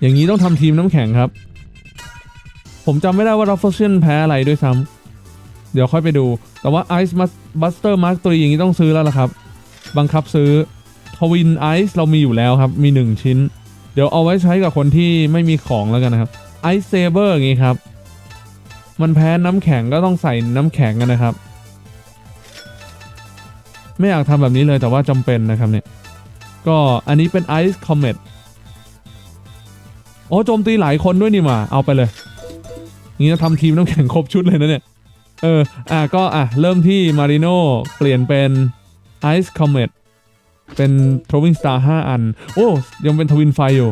อย่างนี้ต้องทำทีมน้ำแข็งครับ ผมจำไม่ได้ว่า r u f f l e s แพ้อะไรด้วยซ้ำเดี๋ยวค่อยไปดู แต่ว่า Ice Buster Mark 3อย่างนี้ต้องซื้อแล้วล่ะครับ บังคับซื้อ Twin Ice เรามีอยู่แล้วครับ มี 1 ชิ้น เดี๋ยวเอาไว้ใช้กับคนที่ไม่มีของแล้วกันนะครับ Ice Saber อร์อย่างนี้ครับ มันแพ้น้ำแข็งก็ต้องใส่น้ำแข็งกันนะครับ ไม่อยากทำแบบนี้เลยแต่ว่าจำเป็นนะครับเนี่ย ก็อันนี้เป็น Ice Comet โอ้โจมตีหลายคนด้วยนี่หว่าเอาไปเลยงี้จะทำทีมน้ำแข็งครบชุดเลยนะเนี่ย เออ อะก็อะ เริ่มที่มาริโน่เปลี่ยนเป็น Ice Comet เป็น Throwing Star 5 อัน โอ้ ยังเป็นทวินไฟอยู่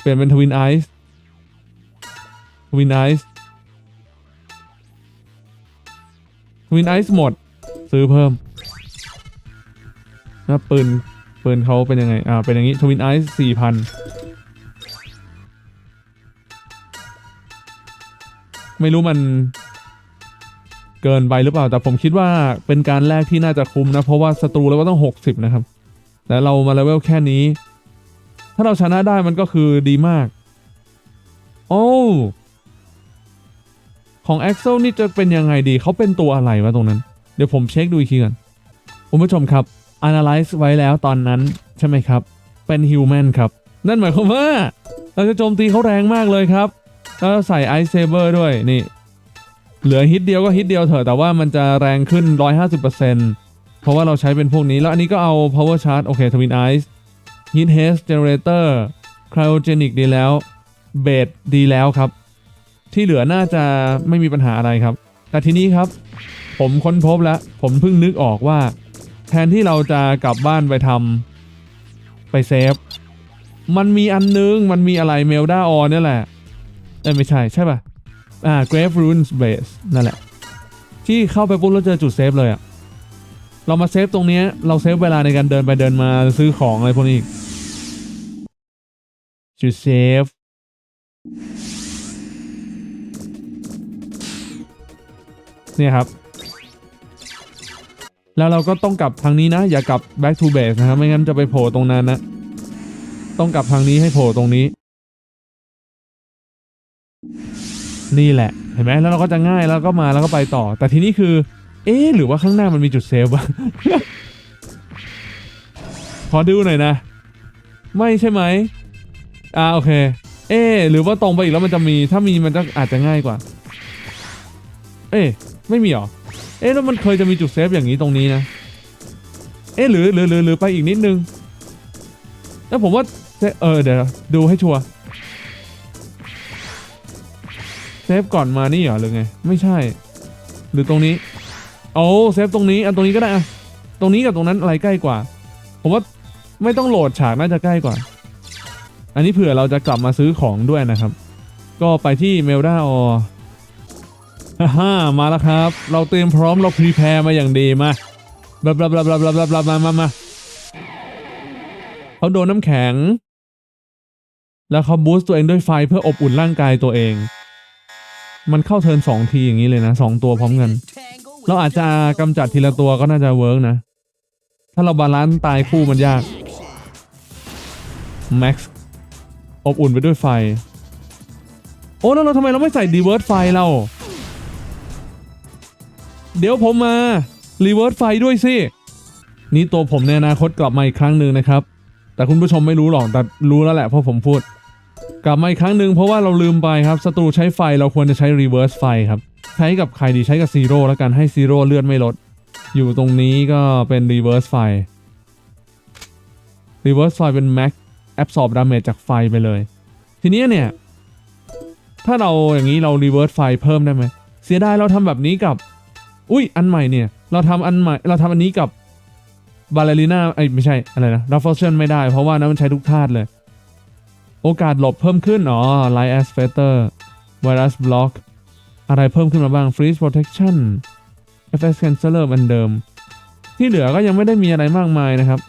เปลี่ยนเป็นทวินไอซ์ทวินไอซ์ทวินไอซ์หมด ซื้อเพิ่มนะปืนปืนเขาเป็นยังไง อ่า เป็นอย่างนี้ทวินไอซ์สี่พัน ไม่รู้มันเกินไปหรือเปล่า แต่ผมคิดว่าเป็นการแลกที่น่าจะคุ้มนะ เพราะว่าศัตรูแล้วก็ต้อง 60 นะครับ แต่เรามาเลเวลแค่นี้ ถ้าเราชนะได้มันก็คือดีมาก โอ้ของ Axel นี่จะเป็นยังไงดี เขาเป็นตัวอะไรวะตรงนั้น เดี๋ยวผมเช็คดูอีกทีก่อนคุณผู้ชมครับ Analyze ไว้แล้วตอนนั้นใช่ไหมครับ เป็น Human ครับ นั่นหมายความว่า เราจะโจมตีเขาแรงมากเลยครับ แล้วใส่ Ice Saber ด้วยนี่ เหลือฮิตเดียวก็ฮิตเดียวเถอะแต่ว่ามันจะแรงขึ้น 150%เพราะว่าเราใช้เป็นพวกนี้ แล้วอันนี้ก็เอา power charge โอเค twin ice heat haste generator cryogenic ดีแล้วเบดดีแล้วครับ ที่เหลือน่าจะไม่มีปัญหาอะไรครับ แต่ทีนี้ครับ ผมค้นพบแล้ว ผมเพิ่งนึกออกว่า แทนที่เราจะกลับบ้านไปทำไปเซฟ มันมีอันนึง มันมีอะไรเมลด้าออนนี่แหละ เอ้ยไม่ใช่ใช่ป่ะ อ่า Grave Ruins Base นั่นแหละ ที่เข้าไปปุ๊บแล้วเจอจุดเซฟเลยอะเรามาเซฟตรงนี้เราเซฟเวลาในการเดินไปเดินมาซื้อของอะไรพวกนี้อีกจุดเซฟเนี่ยครับ แล้วเราก็ต้องกลับทางนี้นะ อย่ากลับ back to base นะครับ ไม่งั้นจะไปโผล่ตรงนั้นนะ ต้องกลับทางนี้ให้โผล่ตรงนี้ นี่แหละเห็นไหมแล้วเราก็จะง่ายแล้วก็มาแล้วก็ไปต่อ แต่ทีนี้คือ เอ๊ะหรือว่าข้างหน้ามันมีจุดเซฟวะขอดูหน่อยนะ ไม่ใช่ไหมอ่าโอเค เอ๊หรือว่าตรงไปอีกแล้วมันจะมี ถ้ามีมันจะอาจจะง่ายกว่า เอ๊ไม่มีหรอเอ๊แล้วมันเคยจะมีจุดเซฟอย่างนี้ตรงนี้นะ เอ๊หรือหรือหรือหรือไปอีกนิดนึงแล้วผมว่าเซเออเดี๋ยวดูให้ชัวร์ ซฟก่อนมานี่เหรอหรือไง ไม่ใช่ หรือตรงนี้โอ้เซฟตรงนี้อันตรงนี้ก็ได้อะตรงนี้กับตรงนั้นอะไรใกล้กว่า ผมว่าไม่ต้องโหลดฉากน่าจะใกล้กว่า อันนี้เผื่อเราจะกลับมาซื้อของด้วยนะครับ ก็ไปที่เมลดาออฮ่ามาแล้วครับ เราเตรียมพร้อมเราพรีแพร์มาอย่างดีมาบลาบลาบลาบลาบลาบลาบลามามามาเขาโดนน้ำแข็ง แล้วเขาบูสต์ตัวเองด้วยไฟเพื่ออบอุ่นร่างกายตัวเอง มันเข้าเทิร์นสองทีอย่างนี้เลยนะสองตัวพร้อมกัน เราอาจจะกำจัดทีละตัวก็น่าจะเวิร์กนะ ถ้าเราบาลานซ์ตายคู่มันยากแม็กซ์อบอุ่นไปด้วยไฟ โอ้แล้วเราทำไมเราไม่ใส่ดีเวิร์สไฟเรา เดี๋ยวผมมารีเวิร์สไฟด้วยสิ นี่ตัวผมในอนาคตกลับมาอีกครั้งหนึ่งนะครับ แต่คุณผู้ชมไม่รู้หรอกแต่รู้แล้วแหละเพราะผมพูด กลับมาอีกครั้งหนึ่งเพราะว่าเราลืมไปครับศัตรูใช้ไฟเราควรจะใช้รีเวิร์สไฟครับใช้กับใครดีใช้กับซีโร่แล้วกันให้ซีโร่เลือดไม่ลด อยู่ตรงนี้ก็เป็นรีเวิร์สไฟรีเวิร์สไฟเป็นแม็กแอบสอบดาเมจจากไฟไปเลย ทีนี้เนี่ย ถ้าเราอย่างนี้เรารีเวิร์สไฟเพิ่มได้ไหมเสียดายเราทำแบบนี้กับ อุ้ยอันใหม่เนี่ย เราทำอันใหม่เราทำอันนี้กับบาลเลริน่าไอไม่ใช่อะไรนะรัฟเฟิลเชนไม่ได้เพราะว่านั้นมันใช้ทุกธาตุเลย โอกาสหลบเพิ่มขึ้น อ๋อ Light a s p e c t o r Virus Block อะไรเพิ่มขึ้นมาบ้าง Freeze Protection FS Canceler เหมือนเดิม ที่เหลือก็ยังไม่ได้มีอะไรมากมายนะครับ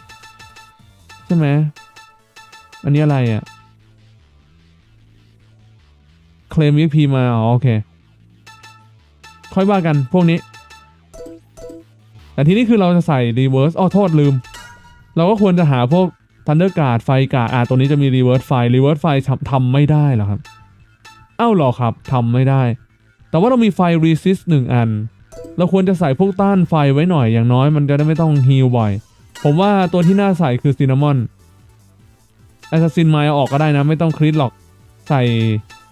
ใช่ไหม อันนี้อะไรอะ่ะ เคลม EXP มา อ๋อ โอเค ค่อยว่ากันพวกนี้ แต่ทีนี้คือเราจะใส่ reverse อ้อโทษลืม เราก็ควรจะหาพวก ทันเดอร์การ์ดไฟกาอ่าตัวนี้จะมีรีเวิร์สไฟรีเวิร์สไฟทำไม่ได้เหรอครับ เอ้าหรอครับทำไม่ได้ แต่ว่าเรามีไฟรีซิสหนึ่งอัน เราควรจะใส่พวกต้านไฟไว้หน่อยอย่างน้อยมันจะได้ไม่ต้องฮีลบ่อย ผมว่าตัวที่น่าใส่คือซินนามอนแอสซัสซินไมเอาออกก็ได้นะ ไม่ต้องคริสหรอกใส่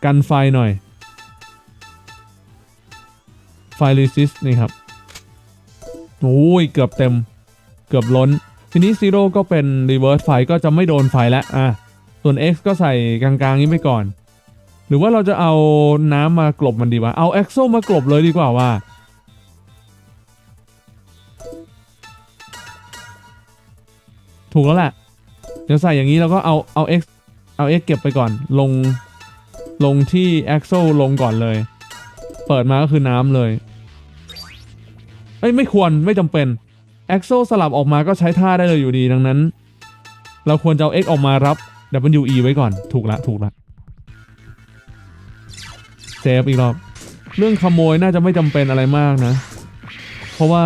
กันไฟหน่อย ไฟรีซิสนี่ครับโอ้ยเกือบเต็ม เกือบล้น ทีนี้ซีโร่ก็เป็นรีเวิร์สไฟก็จะไม่โดนไฟแล้วอะส่วน X ก็ใส่กลางๆนี้ไปก่อน หรือว่าเราจะเอาน้ำมากลบมันดีวะเอา e x o มากลบเลยดีกว่าว่า ถูกแล้วแหละ เดี๋ยวใส่อย่างนี้แล้วก็เอาเอา x เอา x เก็บไปก่อน ลงลงที่ axle ลงก่อนเลย เปิดมาก็คือน้ำเลย เอ้ย ไม่ควรไม่จำเป็น axle สลับออกมาก็ใช้ท่าได้เลยอยู่ดีดังนั้น เราควรจะเอา x ออกมารับ we ไว้ก่อนถูกละถูกละเซฟอีกรอบ เรื่องขโมยน่าจะไม่จำเป็นอะไรมากนะ เพราะว่า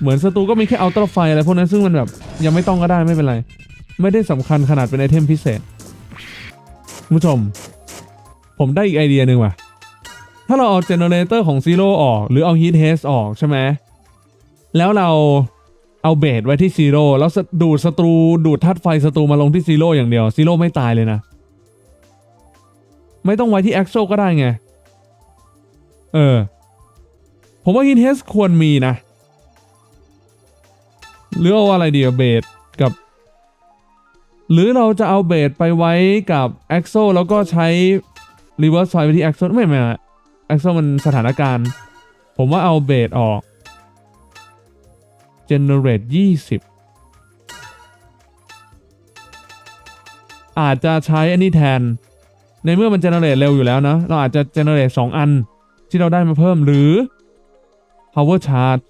เหมือนศัตรูก็มีแค่อัลตร้าไฟอะไรพวกนั้นซึ่งมันแบบยังไม่ต้องก็ได้ไม่เป็นไร ไม่ได้สำคัญขนาดเป็นไอเทมพิเศษคุณผู้ชม ผมได้อีกไอเดียหนึ่งว่ะ ถ้าเราเอาเจเนเรเตอร์ของซีโร่ออก หรือเอาฮีทเฮสออกใช่ไหม แล้วเราเอาเบสไว้ที่ซีโร่แล้วดูดศัตรูดูดธาตุไฟศัตรูมาลงที่ซีโร่อย่างเดียวซีโร่ไม่ตายเลยนะ ไม่ต้องไว้ที่แอ็กโซก็ได้ไง เออ ผมว่าฮีทเฮสควรมีนะ หรือเอาอะไรดีเบสกับ หรือเราจะเอาเบสไปไว้กับ a x o แล้วก็ใช้ reverse ไฟไปที่ a x o ไม่ไม่ a x o มันสถานการณ์ ผมว่าเอาเบสออก generate 20 อาจจะใช้อันนี้แทน ในเมื่อมัน generate เร็วอยู่แล้วนะ เราอาจจะ generate 2 อันที่เราได้มาเพิ่มหรือ power charge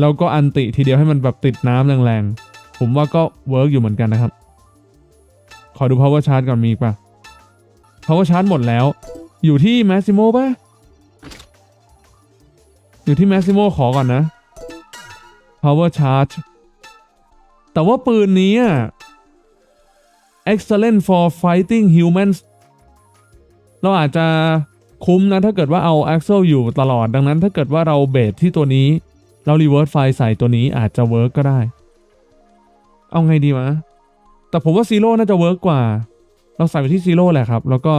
แล้วก็อันติทีเดียวให้มันแบบติดน้ำแรงๆ ผมว่าก็เวิร์กอยู่เหมือนกันนะครับ ขอดู power charge ก่อนมีป่ะ power charge หมดแล้ว อยู่ที่ massimo ป่ะอยู่ที่ massimo ขอก่อนนะ power charge แต่ว่าปืนนี้อะ excellent for fighting humans เราอาจจะคุ้มนะ ถ้าเกิดว่าเอา axle อยู่ตลอดดังนั้นถ้าเกิดว่าเราเบสที่ตัวนี้ เรารีเวิร์สไฟใส่ตัวนี้อาจจะเวิร์กก็ได้ เอาไงดีวะ แต่ผมว่าซีโร่น่าจะเวิร์กกว่า เราใส่ไปที่ซีโร่แหละครับ แล้วก็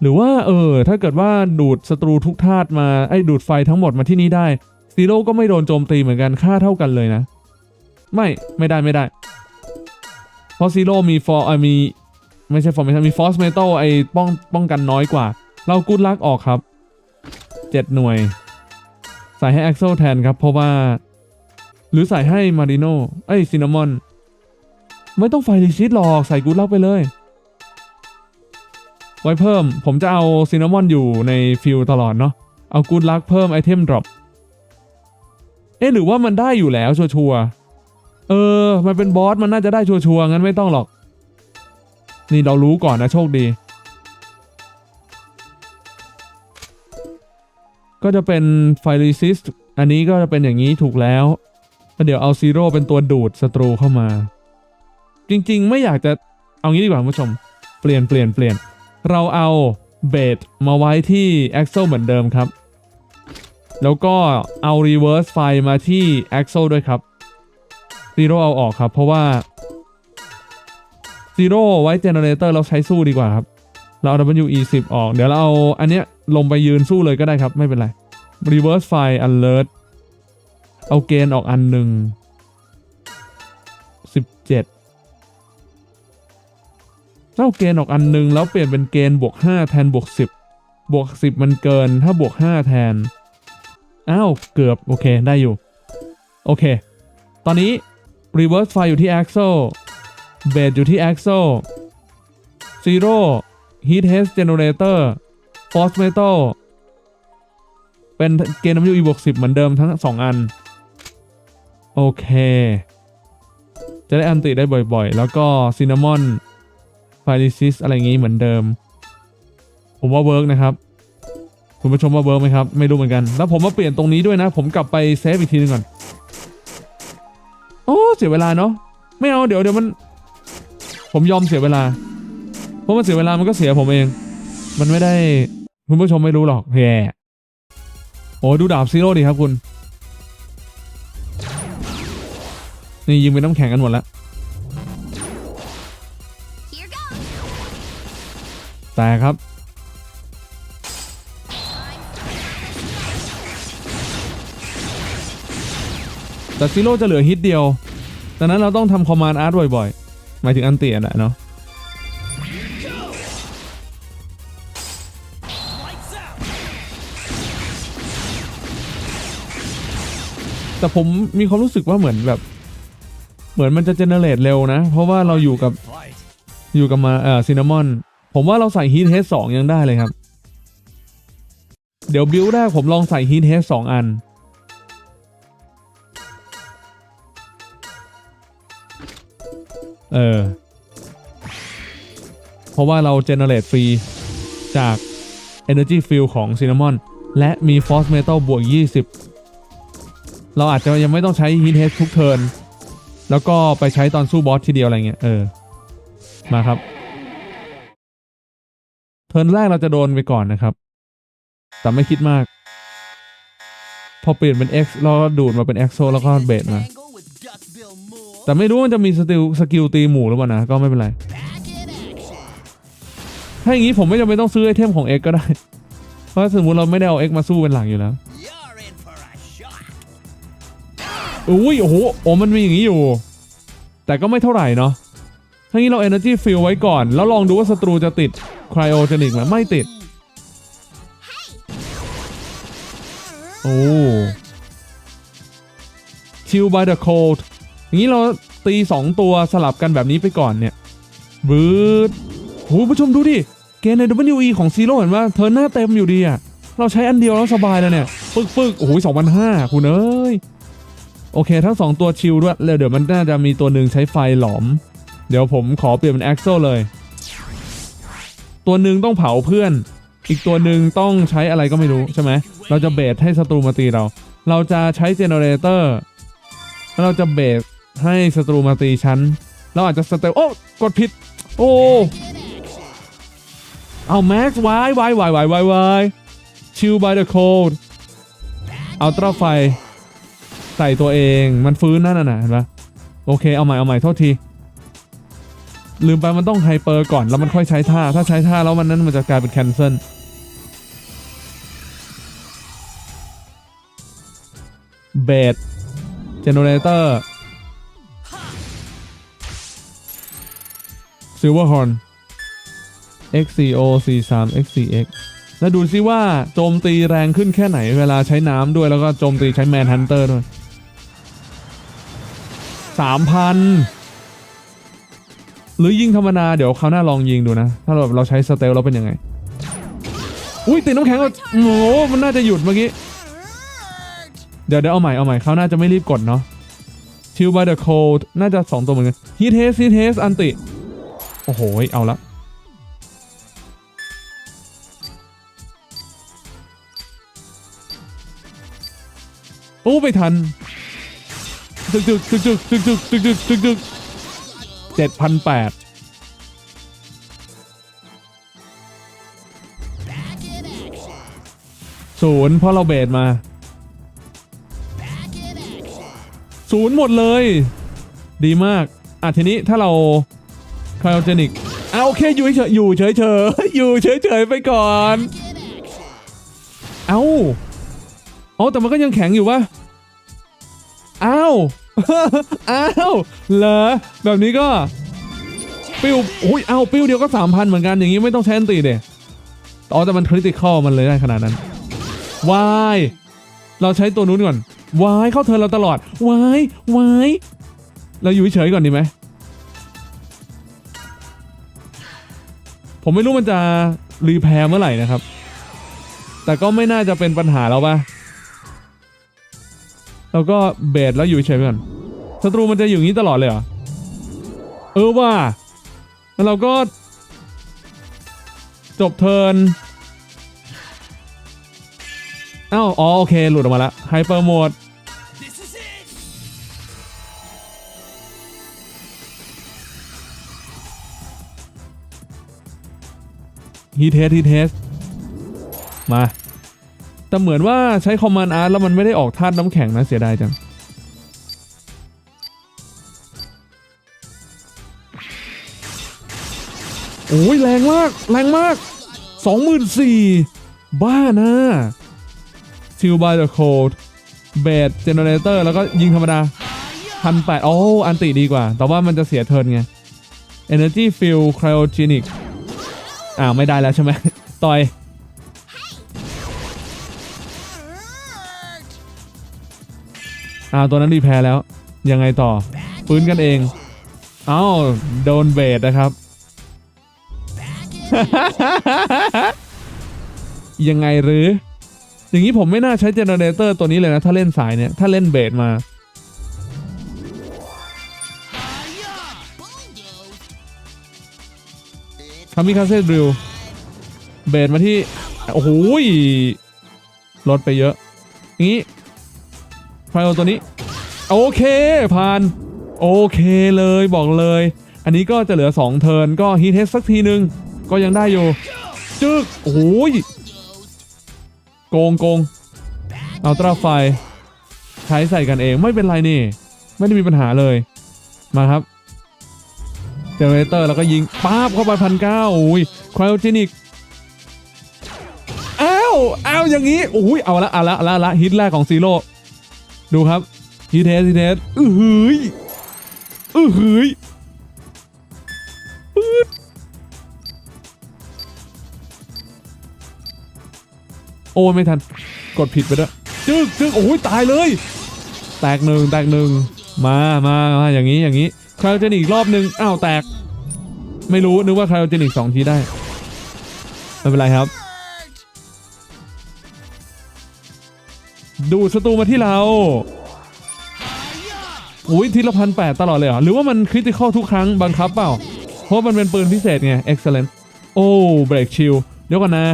หรือว่าเออ ถ้าเกิดว่าดูดศัตรูทุกธาตุมาไอ้ดูดไฟทั้งหมดมาที่นี่ได้ ซีโร่ก็ไม่โดนโจมตีเหมือนกันค่าเท่ากันเลยนะ ไม่ไม่ได้ไม่ได้ เพราะซีโร่มีฟอร์มีไม่ใช่ฟอร์เมชันมีฟอสเมทัลไอ้ป้องป้องกันน้อยกว่า เรากูดลักออกครับ 7 หน่วย ใส่ให้ Axel แทนครับ เพราะว่า หรือใส่ให้มาริโนเอ้ยซินนามอน ไม่ต้องไฟรีซิตหรอกใส่กูดลักไปเลย ไว้เพิ่มผมจะเอาซินนามอนอยู่ในฟิลตลอดเนาะเอากูดลักเพิ่มไอเทมดรอป เอ๊ะหรือว่ามันได้อยู่แล้วชัวร์ๆเออ มันเป็นบอสมันน่าจะได้ชัวร์ๆงั้นไม่ต้องหรอก นี่เรารู้ก่อนนะโชคดี ก็จะเป็นไฟรีซิสอันนี้ก็จะเป็นอย่างนี้ถูกแล้วแล้วเดี๋ยวเอาซีโร่เป็นตัวดูดศัตรูเข้ามา จริงๆ ไม่อยากจะเอางี้ดีกว่าคุณผู้ชม เปลี่ยนเปลี่ยนเปลี่ยน เราเอาเบสมาไว้ที่ Axle เหมือนเดิมครับ แล้วก็เอา Reverse ไฟมาที่ Axle ด้วยครับซีโร่เอาออกครับ เพราะว่าซีโร่ไว้ Generator เราใช้สู้ดีกว่าครับ เราเอา WE10 ออก เดี๋ยวเราเอาอันเนี้ยลงไปยืนสู้เลยก็ได้ครับ ไม่เป็นไร reverse file alert เอาเกณฑ์ออกอันหนึ่งสิบเจ็ดเอาเกณฑ์ออกอันหนึ่งแล้วเปลี่ยนเป็นเกณฑ์บวกห้าแทนบวกสิบบวกสิบมันเกินถ้าบวกห้าแทน อ้าวเกือบโอเคได้อยู่ โอเค ตอนนี้ reverse file อยู่ที่ axle base อยู่ที่ axle zero heat haze generator force metal เป็นเกณฑ์ WE บวก10 เหมือนเดิมทั้ง 2 อัน โอเค จะได้อันติได้บ่อยๆ แล้วก็ซินนามอนไฟลิซิสอะไรอย่างงี้เหมือนเดิม ผมว่าเวิร์กนะครับ คุณผู้ชมว่าเวิร์กไหมครับ ไม่รู้เหมือนกัน แล้วผมมาเปลี่ยนตรงนี้ด้วยนะ ผมกลับไปเซฟอีกทีนึงก่อน โอ้เสียเวลาเนาะ ไม่เอาเดี๋ยวเดี๋ยวมัน ผมยอมเสียเวลา เพราะมันเสียเวลามันก็เสียผมเอง มันไม่ได้ คุณผู้ชมไม่รู้หรอกแย่โอ้ดูดาบซีโร่ดิครับคุณ นี่ยิงเป็นน้ำแข็งกันหมดแล้ว แต่ครับ แต่ซีโร่จะเหลือฮิตเดียว ดังนั้นเราต้องทำคอมมานด์อาร์ตบ่อยๆ หมายถึงอันเตียนอะเนาะ แต่ผมมีความรู้สึกว่าเหมือนแบบ เหมือนมันจะเจเนเรตเร็วนะ เพราะว่าเราอยู่กับอยู่กับมาเอ่อซินนามอน ผมว่าเราใส่ฮีทเฮดสองยังได้เลยครับ เดี๋ยวบิวแรกผมลองใส่ฮีทเฮดสองอัน เออ เพราะว่าเราเจเนเรตฟรีจาก Energy Field ของ Cinnamon และมี Force Metal บวก 20 เราอาจจะยังไม่ต้องใช้ Heat Haze ทุกเทิร์นแล้วก็ไปใช้ตอนสู้บอสทีเดียวอะไรเงี้ย เออ มาครับ เทิร์นแรกเราจะโดนไปก่อนนะครับ แต่ไม่คิดมาก พอเปลี่ยนเป็น X แล้วก็ดูดมาเป็น EXO แล้วก็เบสมา แต่ไม่รู้มันจะมีสกิลสกิลตีหมู่หรือเปล่านะ ก็ไม่เป็นไร ถ้าอย่างนี้ผมไม่จำเป็นต้องซื้อไอเทมของ X ก็ได้ เพราะสมมติเราไม่ได้เอา X มาสู้เป็นหลักอยู่แล้วอุ้ยโอ้โหโอ้มันมีอย่างนี้อยู่ แต่ก็ไม่เท่าไหร่เนาะทั้างนี้เรา Energy Fill ไว้ก่อน แล้วลองดูว่าศัตรูจะติด Cryogenic ไหมไม่ติด โอ้ Chill by the Cold อย่าง นี้เราตี 2 ตัวสลับกันแบบนี้ไปก่อนเนี่ยบืดโหผู้ชมดูดิ เกณฑ์ใน WE ของซีโร่เห็นว่าเธอหน้าเต็มอยู่ดีอะเราใช้อันเดียวแล้วสบายแล้วเนี่ย ปึกปึกโอ้โหสองพันห้าคุณเอ้ย โอเค ทั้งสองตัวชิลด้วยแล้วเดี๋ยวมันน่าจะมีตัวหนึ่งใช้ไฟหลอม เดี๋ยวผมขอเปลี่ยนเป็น a x โซเลย ตัวหนึ่งต้องเผาเพื่อน อีกตัวหนึ่งต้องใช้อะไรก็ไม่รู้ใช่ไหม เราจะเบสให้ศัตรูมาตีเรา เราจะใช้เจเนเรเตอร์แล้วเราจะเบส ให้ศัตรูมาตีชั้นเราอาจจะสเตลโอ้กดผิด โอ้เอาแม็กซ์ไว้ไว้ไว้ไว้ไว้ไว้ชิลบายเดอะโคดเอัลตราไฟ ใส่ตัวเองมันฟื้นนั่นน่ะเห็นปะโอเค เอาใหม่ เอาใหม่โทษที ลืมไปมันต้องไฮเปอร์ก่อน แล้วมันค่อยใช้ท่า ถ้าใช้ท่าแล้วมันนั้นมันจะกลายเป็นแคนเซิลเบสเจเนเรเตอร์ ซิลเวอร์ฮอน XCO 43 XCX แล้วดูซิว่าโจมตีแรงขึ้นแค่ไหนเวลาใช้น้ำด้วยแล้วก็โจมตีใช้แมนฮันเตอร์ด้วยสามพันหรือยิงธรรมดาเดี๋ยวคราวหน้าลองยิงดูนะ ถ้าแบบเราใช้สเตลแล้วเป็นยังไง อุ้ยติดน้ำแข็งก็โอ้โหมันน่าจะหยุดเมื่อกี้ เดี๋ยวเดี๋ยวเอาใหม่เอาใหม่คราวหน้าจะไม่รีบกดเนาะ Chill by the cold น่าจะสองตัวเหมือนกัน Heat haze Heat haze อันติ โอ้โห เอาละโอ้ไม่ทันจึกจึกจึกจึกจึกจึกจึกจึกจึกจึกเจ็ดพันแปดศูนย์เพราะเราเบสมาศูนย์หมดเลย ดีมากอะทีนี้ถ้าเรา คร y โอเจนิกอะโอเคอยู่เฉยอยู่เฉยเฉยๆอยู่เฉยเฉยๆไปก่อน เอ้าอ๋อแต่มันก็ยังแข็งอยู่วะอ้าวอ้าวเหรอแบบนี้ก็ปิ้วอุ้ยเอาปิ้วเดียวก็สามพันเหมือนกันอย่างนี้ไม่ต้องใช้อันตีเดอ๋อแต่มันคริติคอลมันเลยได้ขนาดนั้นวายเราใช้ตัวนู้นก่อนวายเข้าเทิร์นเราตลอดวายวายเราอยู่เฉยๆก่อนดีไหม ผมไม่รู้มันจะรีแพร์เมื่อไหร่นะครับ แต่ก็ไม่น่าจะเป็นปัญหาแล้วป่ะเราก็เบสแล้วอยู่เฉยๆไปก่อนศัตรูมันจะอยู่อย่างนี้ตลอดเลยเหรอ เออว่า แล้วเราก็ จบเทิร์นอ้าวอ๋อโอเค หลุดออกมาแล้วไฮเปอร์โหมด ฮีเทสฮีเทสมา แต่เหมือนว่าใช้คอมมานด์อาร์ตแล้วมันไม่ได้ออกธาตุน้ำแข็งนะเสียดายจัง โอ้ยแรงมาก แรงมากสองหมื่นสี่บ้านะซิลบายเดอะโคดเบดเจเนเรเตอร์แล้วก็ยิงธรรมดาพันแปดโอ้อันติดีกว่า แต่ว่ามันจะเสียเทิร์นไง Energy Field Cryogenic อ่าว ไม่ได้แล้วใช่ไหมต่อยอ่าว ตัวนั้นรีแพรแล้ว ยังไงต่อ ฟื้นกันเองเอ้าโดนเบดนะครับ ยังไงหรือ อย่างนี้ผมไม่น่าใช้เจเนเรเตอร์ตัวนี้เลยนะ ถ้าเล่นสายเนี่ย ถ้าเล่นเบสมา คามิคาเซ่ดริลเบสมาที่ โอ้โหลดไปเยอะอย่างนี้ไฟโอตัวนี้ โอเค ผ่าน โอเคเลยบอกเลย อันนี้ก็จะเหลือ 2 เทิร์นก็ฮีทเทสสักทีนึง ก็ยังได้อยู่จึกโอ้โหยโกงโกงเอาตราไฟ ใช้ใส่กันเองไม่เป็นไรนี่ ไม่ได้มีปัญหาเลย มาครับ เจเนเรเตอร์แล้วก็ยิงป๊าบเข้าไปพันเก้าอุ้ยครโอจินิกอ้าวอ้าวอย่างนี้อุ้ยเอาละเอาละเอาละละฮิตแรกของซีโร่ดูครับฮีเทสฮีเทสอือหืยอือหืยโอ้ไม่ทัน กดผิดไปด้วยจึ๊กจึ๊กโอ้ยตายเลย แตกหนึ่งแตกหนึ่งมามามาอย่างนี้อย่างนี้ ราวเจนิกอีกรอบหนึ่งอ้าวแตก ไม่รู้นึกว่าคราวเจนิกสองทีได้ ไม่เป็นไรครับ ดูศัตรูมาที่เราอุ้ยทีละพันแปดตลอดเลยเหรอ หรือว่ามันคริติคอลทุกครั้งบังคับเปล่า เพราะมันเป็นปืนพิเศษไง excellent โอ้เบรกชิลเดี๋ยวก่อนนะ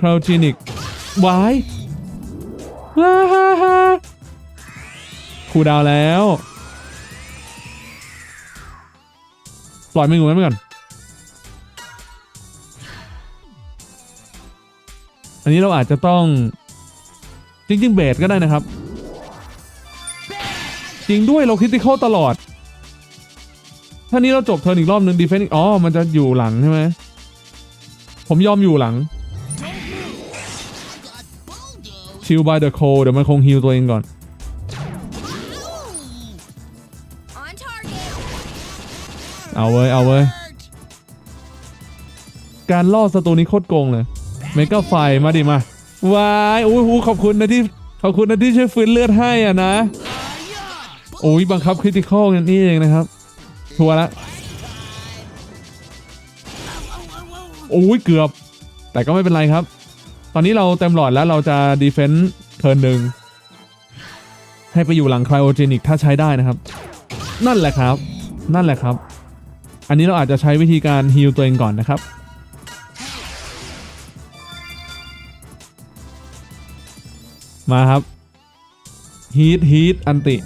คราวเจนิกวายฮ่าฮ่าฮ่าคูดาวแล้ว ปล่อยมันอยู่นั้นไปก่อน อันนี้เราอาจจะต้อง จริงๆเบสก็ได้นะครับ จริงด้วยเราคิดที่เข้าตลอด ถ้านี้เราจบเทิร์นอีกรอบนึงดีเฟนต์อ๋อ มันจะอยู่หลังใช่ไหม ผมยอมอยู่หลังชิลบายเดอะโคเดี๋ยวมันคงฮิลตัวเองก่อน เอาเว้ย เอาเว้ย การล่อศัตรูนี้โคตรโกงเลย เมกาไฟมาดิมาวายอุ้ยหูขอบคุณนะที่ ขอบคุณนะที่ช่วยฟื้นเลือดให้อะนะ โอ้ยบังคับคริติคอลนี่เองนะครับ ทัวร์ละ โอ้ยเกือบ แต่ก็ไม่เป็นไรครับ ตอนนี้เราเต็มหลอดแล้วเราจะดีเฟนต์เทิร์นหนึ่งให้ไปอยู่หลังไครโอเจนิกถ้าใช้ได้นะครับ นั่นแหละครับ นั่นแหละครับ อันนี้เราอาจจะใช้วิธีการฮีลตัวเองก่อนนะครับ มาครับฮีทฮีทอันติ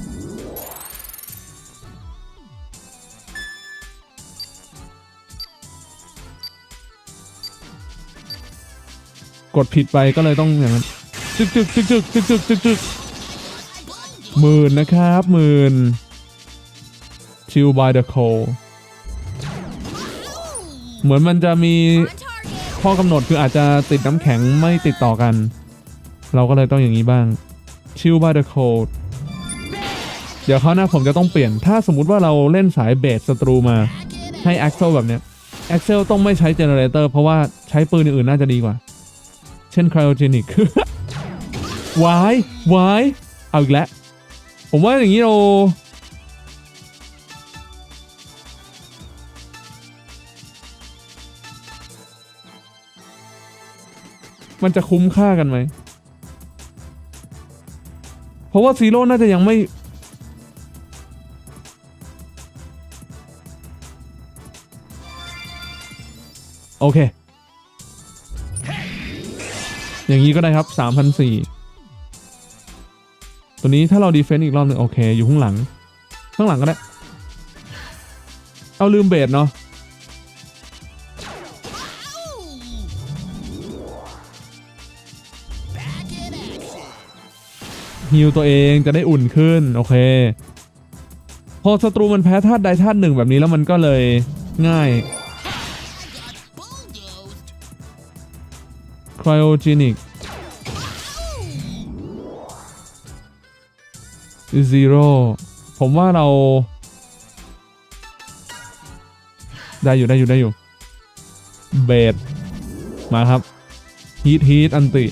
กดผิดไปก็เลยต้องอย่างนั้นจึกจึกจึกจึกจึกจึกจึกจึกหมื่นนะครับหมื่นชิลบายเดอะโค เหมือนมันจะมีข้อกำหนดคืออาจจะติดน้ำแข็งไม่ติดต่อกัน เราก็เลยต้องอย่างนี้บ้าง ชิลบายเดอะโคเดี๋ยวเขาวหน้าผมจะต้องเปลี่ยน ถ้าสมมุติว่าเราเล่นสายเบสศัตรูมาให้ a อ x e l แบบเนี้ย a อ x e l ต้องไม่ใช้เจเนเรเตอร์เพราะว่าใช้ปืนอื่นๆน่าจะดีกว่า เช่น cryogenic วายวายเอาอีกแล้ว ผมว่าอย่างนี้เรา มันจะคุ้มค่ากันไหม เพราะว่าซีโร่น่าจะยังไม่ โอเค อย่างนี้ก็ได้ครับ 3,004ตัวนี้ถ้าเราดีเฟนต์อีกรอบหนึ่งโอเค อยู่ข้างหลัง ข้างหลังก็ได้ เอาลืมเบสเนาะ ฮิลตัวเองจะได้อุ่นขึ้น โอเค พอศัตรูมันแพ้ธาตุใดธาตุหนึ่งแบบนี้แล้วมันก็เลยง่าย bulldozed. cryogenic zero ผมว่าเรา ได้อยู่ได้อยู่ได้อยู่ เบสมาครับ ฮีทฮีทอันติ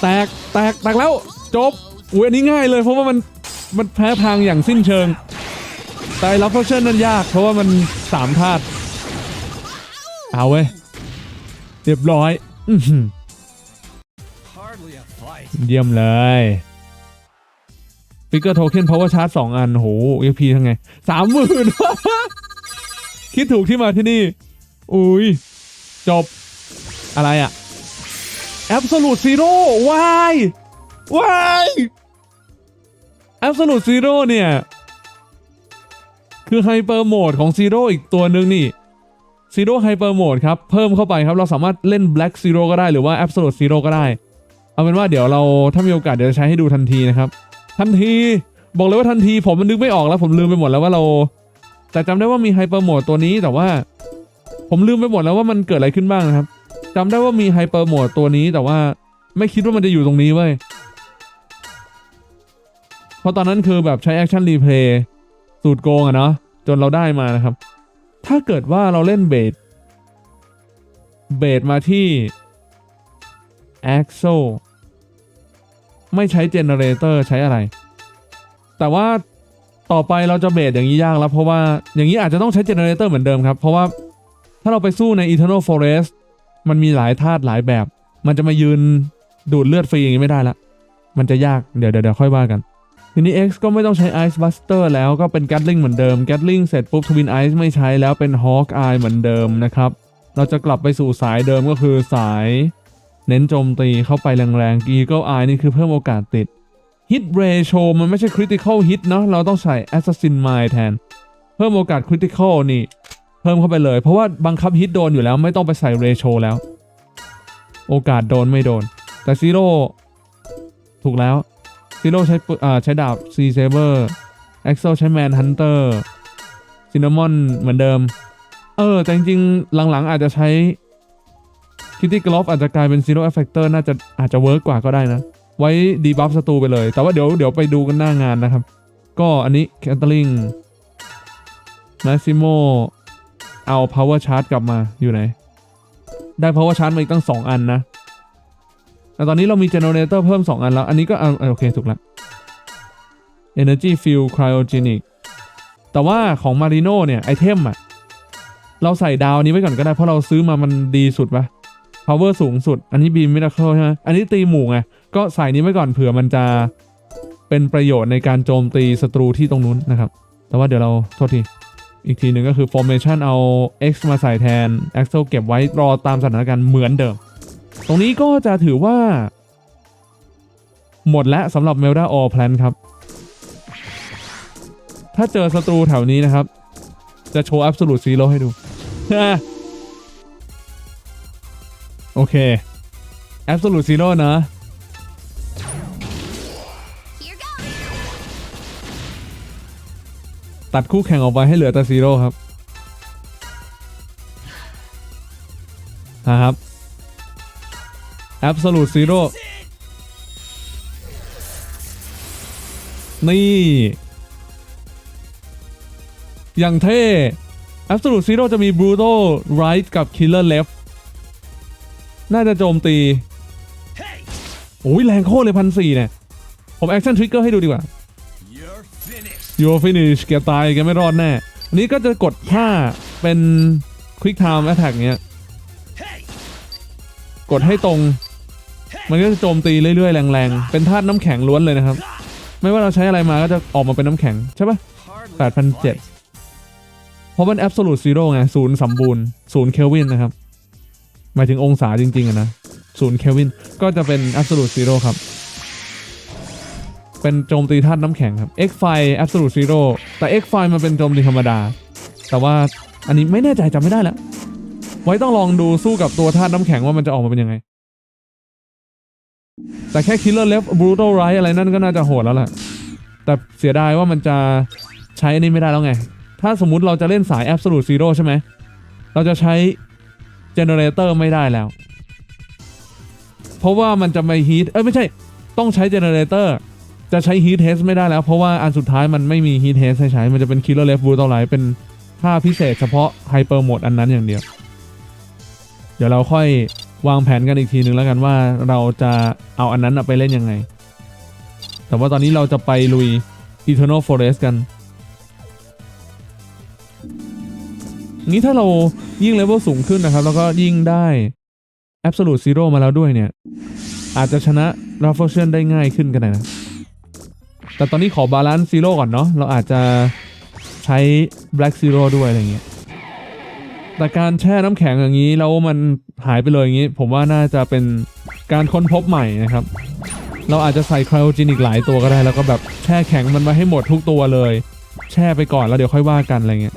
แตกแตกแตกแล้วจบอุ้ยอันนี้ง่ายเลยเพราะว่ามันมันแพ้ทางอย่างสิ้นเชิง แต่รับเพอร์เชนนั้นยาก เพราะว่ามันสามธาตุเอาเว้ยเรียบร้อยอืเยี่ยมเลยฟิกเกอร์โทเค็นเพราวเวอร์ชาร์จสองอันโหเอพีทั้งไงสามหมื่นคิดถูกที่มาที่นี่ อุ้ยจบอะไรอะ Absolute Zero วายวาย Absolute Zero เนี่ย คือไฮเปอร์โหมดของ Zero อีกตัวหนึ่งนี่ Zero Hyper Mode ครับ เพิ่มเข้าไปครับ เราสามารถเล่น Black Zero ก็ได้หรือว่า Absolute Zero ก็ได้ เอาเป็นว่าเดี๋ยวเราถ้ามีโอกาสเดี๋ยวจะใช้ให้ดูทันทีนะครับ ทันทีบอกเลยว่าทันทีผมมันนึกไม่ออกแล้วผมลืมไปหมดแล้วว่าเรา แต่จำได้ว่ามีไฮเปอร์โหมดตัวนี้แต่ว่า ผมลืมไปหมดแล้วว่ามันเกิดอะไรขึ้นบ้างนะครับ จำได้ว่ามีไฮเปอร์โหมดตัวนี้แต่ว่าไม่คิดว่ามันจะอยู่ตรงนี้เว้ยเพราะตอนนั้นคือแบบใช้แอคชั่นรีเพลย์สูตรโกงอะเนาะจนเราได้มานะครับ ถ้าเกิดว่าเราเล่นเบสเบสมาที่ Axo ไม่ใช้เจเนเรเตอร์ใช้อะไร แต่ว่าต่อไปเราจะเบสอย่างนี้ยากแล้ว เพราะว่าอย่างนี้อาจจะต้องใช้เจเนเรเตอร์เหมือนเดิมครับ เพราะว่าถ้าเราไปสู้ใน Eternal Forest มันมีหลายธาตุหลายแบบ มันจะมายืนดูดเลือดฟรีอย่างนี้ไม่ได้ละ มันจะยาก เดี๋ยวเดี๋ยวค่อยว่ากัน ทีนี้ X ก็ไม่ต้องใช้ Ice Buster แล้วก็เป็น Gatling เหมือนเดิม Gatling เสร็จปุ๊บ Twin Ice ไม่ใช้แล้วเป็น Hawk Eye เหมือนเดิมนะครับ เราจะกลับไปสู่สายเดิมก็คือสาย เน้นโจมตีเข้าไปแรงๆ Eagle Eye นี่คือเพิ่มโอกาสติด Hit Ratio มันไม่ใช่ Critical Hit เนาะ เราต้องใส่ Assassin Mind แทน เพิ่มโอกาส Critical นี่ เพิ่มเข้าไปเลย เพราะว่าบังคับฮิตโดนอยู่แล้วไม่ต้องไปใส่ Ratio แล้ว โอกาสโดนไม่โดน แต่ Zero ถูกแล้ว Zero ใช้ปืนอ่าใช้ดาบ C Saber Axel ใช้ Man Hunter Cinnamon เหมือนเดิม เออ แต่จริงๆ หลังๆ อาจจะใช้ Kitty Glove อาจจะกลายเป็น Zero Effector น่าจะอาจจะเวิร์กกว่าก็ได้นะ ไว้ดีบัฟศัตรูไปเลย แต่ว่าเดี๋ยวเดี๋ยวไปดูกันหน้างานนะครับ ก็อันนี้ Catling Massimo เอา เอา power charge กลับมาอยู่ไหน ได้ power charge มาอีกตั้ง 2 อันนะแต่ตอนนี้เรามี generator เพิ่ม 2 อันแล้ว อันนี้ก็อะโอเคถูกแล้ว energy field cryogenic แต่ว่าของ marino เนี่ย ไอเทมอะเราใส่ดาวนี้ไว้ก่อนก็ได้ เพราะเราซื้อมามันดีสุดปะ power สูงสุด อันนี้ beam miracle ใช่ไหมอันนี้ตีหมู่ไง ก็ใส่นี้ไว้ก่อนเผื่อมันจะเป็นประโยชน์ในการโจมตีศัตรูที่ตรงนู้นนะครับ แต่ว่าเดี๋ยวเราโทษที อีกทีหนึ่งก็คือ formation เอา x มาใส่แทน axel เก็บไว้รอตามสถานการณ์เหมือนเดิม ตรงนี้ก็จะถือว่า หมดแล้วสำหรับ Melda All Plan ครับ ถ้าเจอศัตรูแถวนี้นะครับ จะโชว์ Absolute Zero ให้ดู โอเค Absolute Zero นะ ตัดคู่แข่งออกไปให้เหลือแต่ซีโร่ครับนะครับ Absolute Zero นี่ อย่างเท่ Absolute Zero จะมี Brutal Right กับ Killer Left น่าจะโจมตี Hey, โอ้ยแรงโคตรเลยพันสี่เนี่ย ผม Action Trigger ให้ดูดีกว่า Your finish แกตายแกไม่รอดแน่ อันนี้ก็จะกดท่าเป็น Quick Time Attack เงี้ย Hey, กดให้ตรง มันก็จะโจมตีเรื่อยๆ แรงๆ เป็นธาตุน้ำแข็งล้วนเลยนะครับ ไม่ว่าเราใช้อะไรมาก็จะออกมาเป็นน้ำแข็ง ใช่ปะ hardly แปดพัน a เจ็ด fight. เพราะมัน Absolute Zero ไงศูนย์สมบูรณ์ศูนย์เคลวินนะครับ หมายถึงองศาจริงๆอะนะศูนย์เคลวิน ก็จะเป็น Absolute Zero ครับ เป็นโจมตีธาตุน้ำแข็งครับ X ไฟ Absolute Zero แต่ X ไฟมันเป็นโจมตีธรรมดา แต่ว่าอันนี้ไม่แน่ใจจำไม่ได้แล้ว ไว้ต้องลองดูสู้กับตัวธาตุน้ำแข็งว่ามันจะออกมาเป็นยังไง แต่แค่ Killer Left Brutal Right อะไรนั่นก็น่าจะโหดแล้วแหละแต่เสียดายว่ามันจะใช้อันนี้ไม่ได้แล้วไง ถ้าสมมุติเราจะเล่นสาย Absolute Zero ใช่ไหม เราจะใช้ Generator ไม่ได้แล้ว เพราะว่ามันจะไม่ฮีทเอ้ยไม่ใช่ ต้องใช้ Generator จะใช้ Heat Test ไม่ได้แล้ว เพราะว่าอันสุดท้ายมันไม่มี Heat Test ให้ใช้ มันจะเป็น Killer Left Brutal Right เป็นท่าพิเศษเฉพาะ Hyper Mode อันนั้นอย่างเดียว เดี๋ยวเราค่อยวางแผนกันอีกทีนึงแล้วกันว่าเราจะเอาอันนั้นไปเล่นยังไง แต่ว่าตอนนี้เราจะไปลุย Eternal Forest กันงี้ถ้าเรายิ่งเลเวลสูงขึ้นนะครับ แล้วก็ยิ่งได้ Absolute Zero มาแล้วด้วยเนี่ย อาจจะชนะ r a f f l e s h i n ได้ง่ายขึ้นกันนะ แต่ตอนนี้ขอบาลานซ์ซีโร่ก่อนเนาะเราอาจจะใช้ Black Zero ด้วยอะไรเงี้ยแต่การแช่น้ำแข็งอย่างนี้แล้วมันหายไปเลยอย่างนี้ ผมว่าน่าจะเป็นการค้นพบใหม่นะครับ เราอาจจะใส่ไคลโอจินอีกหลายตัวก็ได้ แล้วก็แบบแช่แข็งมันไว้ให้หมดทุกตัวเลย แช่ไปก่อนแล้วเดี๋ยวค่อยว่ากันอะไรเงี้ย